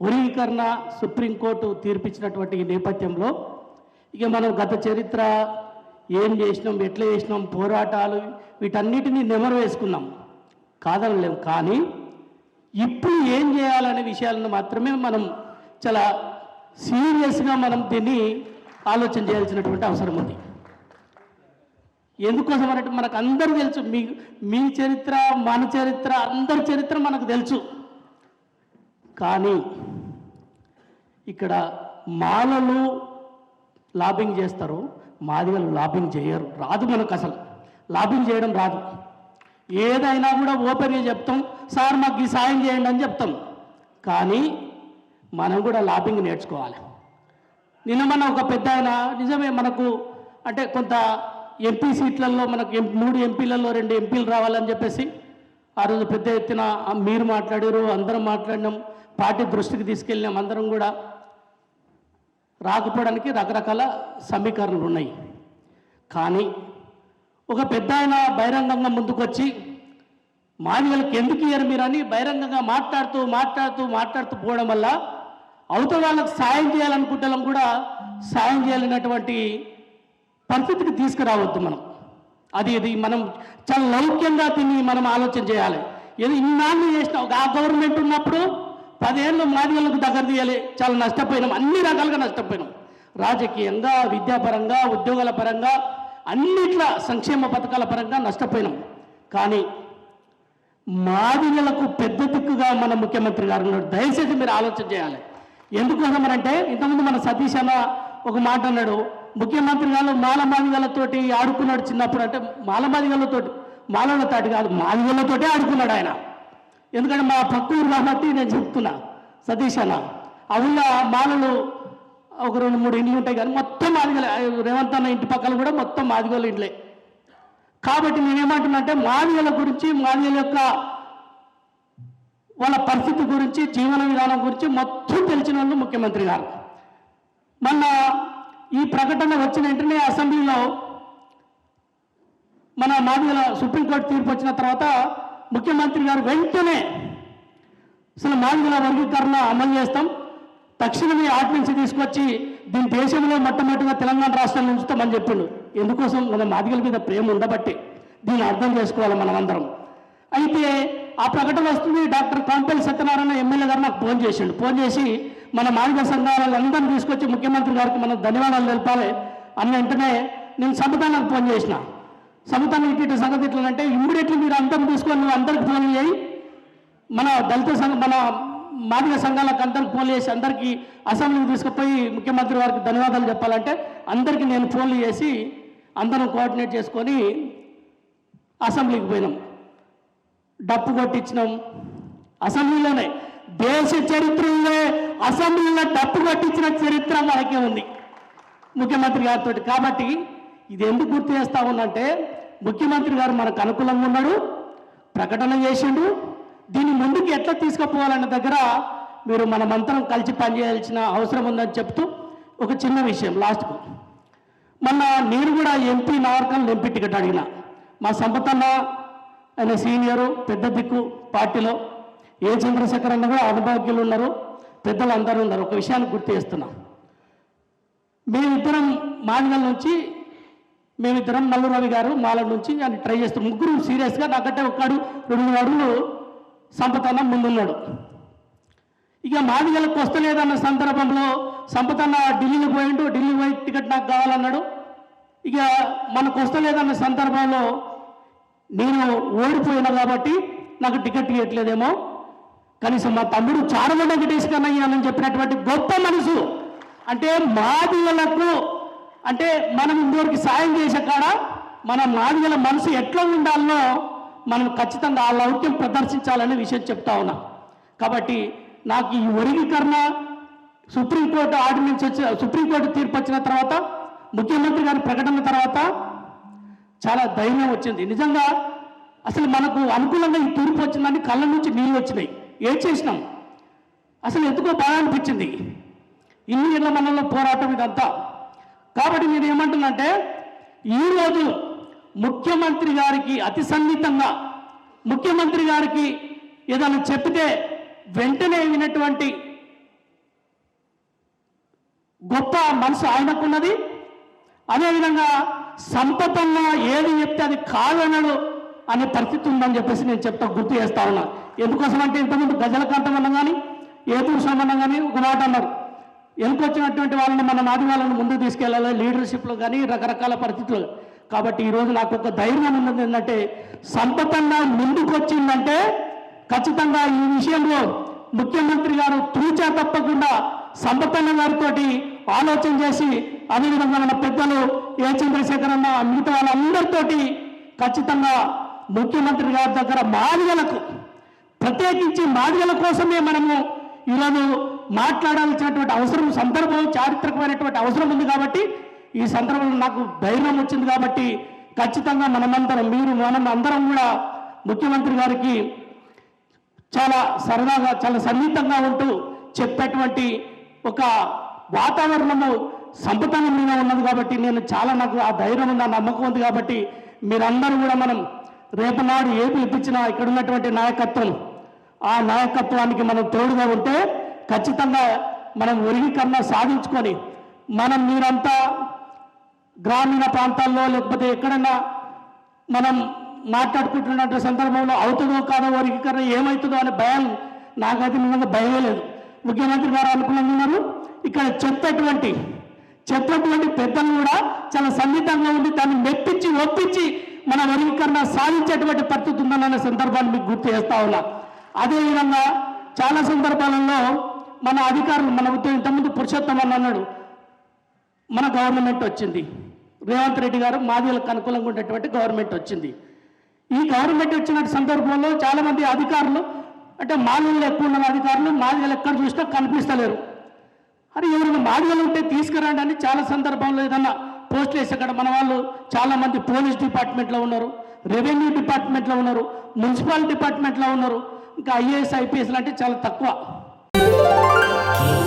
వర్గీకరణ సుప్రీంకోర్టు తీర్పిచ్చినటువంటి ఈ నేపథ్యంలో ఇక మనం గత చరిత్ర ఏం చేసినాం ఎట్లా చేసినాం పోరాటాలు వీటన్నిటిని నెమరు వేసుకున్నాం. కాదనలేం కానీ ఇప్పుడు ఏం చేయాలనే విషయాలను మాత్రమే మనం చాలా సీరియస్గా మనం దీన్ని ఆలోచన చేయాల్సినటువంటి అవసరం ఉంది. ఎందుకోసం అంటే మనకు అందరూ తెలుసు మీ మీ చరిత్ర మన చరిత్ర అందరి చరిత్ర మనకు తెలుసు. కానీ ఇక్కడ మాలలు లాబింగ్ చేస్తారు. మాదిగలు లాబింగ్ చేయరు. రాదు మనకు అసలు. లాబింగ్ చేయడం రాదు. ఏదైనా కూడా ఓపెన్గా చెప్తాం. సార్ మాకు ఈ సాయం చేయండి అని చెప్తాం. కానీ మనం కూడా లాబింగ్ నేర్చుకోవాలి. నిన్న మన ఒక పెద్ద ఆయన నిజమే మనకు అంటే కొంత ఎంపీ సీట్లలో మనకు మూడు ఎంపీలలో రెండు ఎంపీలు రావాలని చెప్పేసి ఆ రోజు పెద్ద ఎత్తున మీరు మాట్లాడారు అందరం మాట్లాడినాం. పార్టీ దృష్టికి తీసుకెళ్ళినాం అందరం కూడా. రాకపోవడానికి రకరకాల సమీకరణలు ఉన్నాయి. కానీ ఒక పెద్ద ఆయన బహిరంగంగా ముందుకొచ్చి మాదిగలకు ఎందుకు ఇయ్యరు మీరు అని బహిరంగంగా మాట్లాడుతూ మాట్లాడుతూ మాట్లాడుతూ పోవడం వల్ల అవతల వాళ్ళకి సాయం చేయాలనుకుంటాం కూడా సాయం చేయాలనేటువంటి పరిస్థితికి తీసుకురావద్దు మనం. అది ఇది మనం చాలా లౌక్యంగా తిని మనం ఆలోచన చేయాలి. ఏదో ఇన్నాళ్ళు చేసిన. ఒక ఆ గవర్నమెంట్ ఉన్నప్పుడు పదేళ్ళు మాదిగలకు దగ్గర తీయాలి. చాలా నష్టపోయినాం. అన్ని రకాలుగా నష్టపోయినాం. రాజకీయంగా విద్యాపరంగా ఉద్యోగాల పరంగా అన్నిట్లా సంక్షేమ పథకాల పరంగా నష్టపోయినాం. కానీ మాదిగలకు పెద్ద దిక్కుగా మన ముఖ్యమంత్రి గారు ఉన్నాడు. దయచేసి మీరు ఆలోచన చేయాలి. ఎందుకోసం అంటే ఇంతకుముందు మన సతీష్ అన్న ఒక మాట అన్నాడు. ముఖ్యమంత్రి గారు మాల మాదిగలతోటి ఆడుకున్నాడు చిన్నప్పుడు. అంటే మాల మాదిగలతోటి మాలలతోటి కాదు మాదిగలతోటే ఆడుకున్నాడు ఆయన. ఎందుకంటే మా పక్కూరు కాబట్టి నేను చెప్తున్నా సతీష్ అన్న ఆ ఊళ్ళో మాలలు ఒక రెండు మూడు ఇండ్లు ఉంటాయి కానీ మొత్తం ఆదిగల రేవంత్ అన్న ఇంటి పక్కన కూడా మొత్తం మాదిగోళ్ళ ఇండ్లే. కాబట్టి నేనేమంటున్నంటే మాదిగల గురించి మాదిగల యొక్క వాళ్ళ పరిస్థితి గురించి జీవన విధానం గురించి మొత్తం తెలిసిన వాళ్ళు ముఖ్యమంత్రి గారు. మొన్న ఈ ప్రకటన వచ్చిన వెంటనే అసెంబ్లీలో మన మాదిగల సుప్రీంకోర్టు తీర్పు వచ్చిన తర్వాత ముఖ్యమంత్రి గారు వెంటనే అసలు మాదిగల వర్గీకరణ అమలు చేస్తాం. తక్షణమే ఆర్డినెన్స్ తీసుకొచ్చి దీని దేశంలో మొట్టమొదటిగా తెలంగాణ రాష్ట్రాన్ని ఉంచుతామని చెప్పిండు. ఎందుకోసం? మన మాదిగల మీద ప్రేమ ఉండబట్టి దీన్ని అర్థం చేసుకోవాలి మనమందరం. అయితే ఆ ప్రకటన వస్తుంది. డాక్టర్ కాంపల్లి సత్యనారాయణ ఎమ్మెల్యే గారు నాకు ఫోన్ చేసిండు. ఫోన్ చేసి మన మాదిగ సంఘాలందరినీ తీసుకొచ్చి ముఖ్యమంత్రి గారికి మనం ధన్యవాదాలు తెలపాలి అన్న వెంటనే నేను సబితానికి ఫోన్ చేసిన. సమతాన్ని ఇటు ఇటు సంగతి ఎట్లంటే ఇమ్మీడియట్లీ మీరు నువ్వు అందరికి ఫోన్ చేయి. మన దళిత సంఘ మన మాదిక సంఘాలకు అందరికి ఫోన్లు చేసి అందరికీ అసెంబ్లీకి తీసుకుపోయి ముఖ్యమంత్రి వారికి ధన్యవాదాలు చెప్పాలంటే అందరికీ నేను ఫోన్లు చేసి అందరం కోఆర్డినేట్ చేసుకొని అసెంబ్లీకి పోయినాం. డప్పు కొట్టించినాం. అసెంబ్లీలోనే దేశ చరిత్రలో అసెంబ్లీలో డప్పు కొట్టించిన చరిత్ర మనకే ఉంది ముఖ్యమంత్రి గారితో కాబట్టి ఇది ఎందుకు గుర్తు చేస్తా ఉందంటే ముఖ్యమంత్రి గారు మనకు అనుకూలంగా ఉన్నాడు. ప్రకటన చేసిండు. దీన్ని ముందుకు ఎట్లా తీసుకుపోవాలన్న దగ్గర మీరు మనమంతరం కలిసి పనిచేయాల్సిన అవసరం ఉందని చెప్తూ ఒక చిన్న విషయం లాస్ట్కు మొన్న నేను కూడా ఎంపీ నార్కల్ ఎంపీ టికెట్ అడిగిన. మా సంపతన్న ఆయన సీనియరు పెద్ద దిక్కు పార్టీలో ఏ చంద్రశేఖర్ అన్న కూడా అనుభవజ్ఞులు ఉన్నారు. పెద్దలు అందరూ ఉన్నారు. ఒక విషయాన్ని గుర్తు చేస్తున్నా. మేమిద్దరం మాదిగల నుంచి మేమిద్దరం మల్లు రవి గారు మాల నుంచి అని ట్రై చేస్తాం. ముగ్గురు సీరియస్గా నాకంటే ఒక్కడు రెండు అడుగులు సంపతన్న ముందున్నాడు. ఇక మాదిగలకు వస్తలేదన్న సందర్భంలో సంపతన్న ఢిల్లీకి పోయిండు. ఢిల్లీ పోయి టికెట్ నాకు కావాలన్నాడు. ఇక మనకు వస్తలేదన్న సందర్భంలో నేను ఓడిపోయినా కాబట్టి నాకు టికెట్ ఇవ్వట్లేదేమో కనీసం మా తమ్ముడు చారమ వెంకటేష్ కన్నయ్య అని చెప్పినటువంటి గొప్ప మనసు. అంటే మాదిగలకు అంటే మనం ఇంకోరికి సాయం చేసే కాడ మన మాదిగల మనసు ఎట్లా ఉండాలనో మనం ఖచ్చితంగా ఆ లౌక్యం ప్రదర్శించాలనే విషయం చెప్తా ఉన్నా. కాబట్టి నాకు ఈ వర్గీకరణ సుప్రీంకోర్టు ఆర్డినెన్స్ వచ్చి సుప్రీంకోర్టు తీర్పు వచ్చిన తర్వాత ముఖ్యమంత్రి గారి ప్రకటన తర్వాత చాలా ధైర్యం వచ్చింది. నిజంగా అసలు మనకు అనుకూలంగా ఈ తీర్పు వచ్చిందని కళ్ళ నుంచి నీళ్ళు వచ్చినాయి. ఏం చేసినాం? అసలు ఎందుకో బాగా అనిపించింది. ఇన్ని ఇళ్ళ మనలో పోరాటం ఇదంతా. కాబట్టి నేను ఏమంటున్నంటే ఈరోజు ముఖ్యమంత్రి గారికి అతి సన్నిహితంగా ముఖ్యమంత్రి గారికి ఏదైనా చెప్తే వెంటనే వినటువంటి గొప్ప మనసు ఆయనకున్నది. అదేవిధంగా సంపదంలో ఏది చెప్తే అది కాదనడు అనే పరిస్థితి ఉందని చెప్పేసి నేను చెప్తా గుర్తు చేస్తా ఉన్నా. ఎందుకోసం అంటే ఇంతకుముందు గజల కంఠమన్న కానీ ఏతూరు సంబంధం కానీ ఒక మాట అన్నారు. వెనుకొచ్చినటువంటి వాళ్ళని మన నాటి వాళ్ళని ముందుకు తీసుకెళ్ళాలి. లీడర్షిప్లో కానీ రకరకాల పరిస్థితులు. కాబట్టి ఈరోజు నాకు ఒక ధైర్యం ఉన్నది ఏంటంటే సంపదన్న ముందుకు వచ్చిందంటే ఖచ్చితంగా ఈ విషయంలో ముఖ్యమంత్రి గారు తూచా తప్పకుండా సంపతన్న గారితో ఆలోచన చేసి అదేవిధంగా మన పెద్దలు ఏ చంద్రశేఖర్ అన్న మిగతా వాళ్ళందరితోటి ఖచ్చితంగా ముఖ్యమంత్రి గారి దగ్గర మాదిగలకు ప్రత్యేకించి మాదిగల కోసమే మనము ఈరోజు మాట్లాడాల్సినటువంటి అవసరం సందర్భం చారిత్రకమైనటువంటి అవసరం ఉంది కాబట్టి ఈ సందర్భంలో నాకు ధైర్యం వచ్చింది కాబట్టి ఖచ్చితంగా మనమందరం మీరు మనం అందరం కూడా ముఖ్యమంత్రి గారికి చాలా సరదాగా చాలా సన్నిహితంగా ఉంటూ చెప్పేటువంటి ఒక వాతావరణము సంపతంగా మీద ఉన్నది కాబట్టి నేను చాలా నాకు ఆ ధైర్యం ఉంది ఆ నమ్మకం ఉంది కాబట్టి మీరందరూ కూడా మనం రేపు నాడు ఏ ఇప్పించినా ఇక్కడ ఉన్నటువంటి నాయకత్వం ఆ నాయకత్వానికి మనం తోడుగా ఉంటే ఖచ్చితంగా మనం వర్గీకరణ సాధించుకొని మనం మీరంతా గ్రామీణ ప్రాంతాల్లో లేకపోతే ఎక్కడన్నా మనం మాట్లాడుకుంటున్న సందర్భంలో అవుతుందో కాదో వర్గీకరణ ఏమవుతుందో అనే భయం నాకైతే నిజంగా భయమే లేదు. ముఖ్యమంత్రి గారు అనుకున్నారు ఇక్కడ చెప్పేటువంటి చెప్పేటువంటి పెద్దలు కూడా చాలా సన్నిహితంగా ఉండి దాన్ని మెప్పించి ఒప్పించి మన వర్గీకరణ సాధించేటువంటి పరిస్థితి ఉందన్న సందర్భాన్ని మీకు గుర్తు చేస్తా ఉన్నా. అదేవిధంగా చాలా సందర్భాలలో మన అధికారులు మన ఉద్యోగం ఇంతకుముందు పురుషోత్తం అని అన్నాడు. మన గవర్నమెంట్ వచ్చింది. రేవంత్ రెడ్డి గారు మాదిలకు అనుకూలంగా ఉండేటువంటి గవర్నమెంట్ వచ్చింది. ఈ గవర్నమెంట్ వచ్చిన సందర్భంలో చాలామంది అధికారులు అంటే మాదిగలు ఎక్కువ ఉన్న అధికారులు మాదిగలు ఎక్కడ చూసినా కనిపిస్తలేరు. అరే ఎవరైనా మాదిగలు ఉంటే తీసుకురండి అని చాలా సందర్భంలో ఏదన్నా పోస్ట్ వేసి అక్కడ మన వాళ్ళు చాలామంది పోలీస్ డిపార్ట్మెంట్లో ఉన్నారు రెవెన్యూ డిపార్ట్మెంట్లో ఉన్నారు మున్సిపల్ డిపార్ట్మెంట్లో ఉన్నారు. ఇంకా ఐఏఎస్ ఐపీఎస్ అంటే చాలా తక్కువ. Keep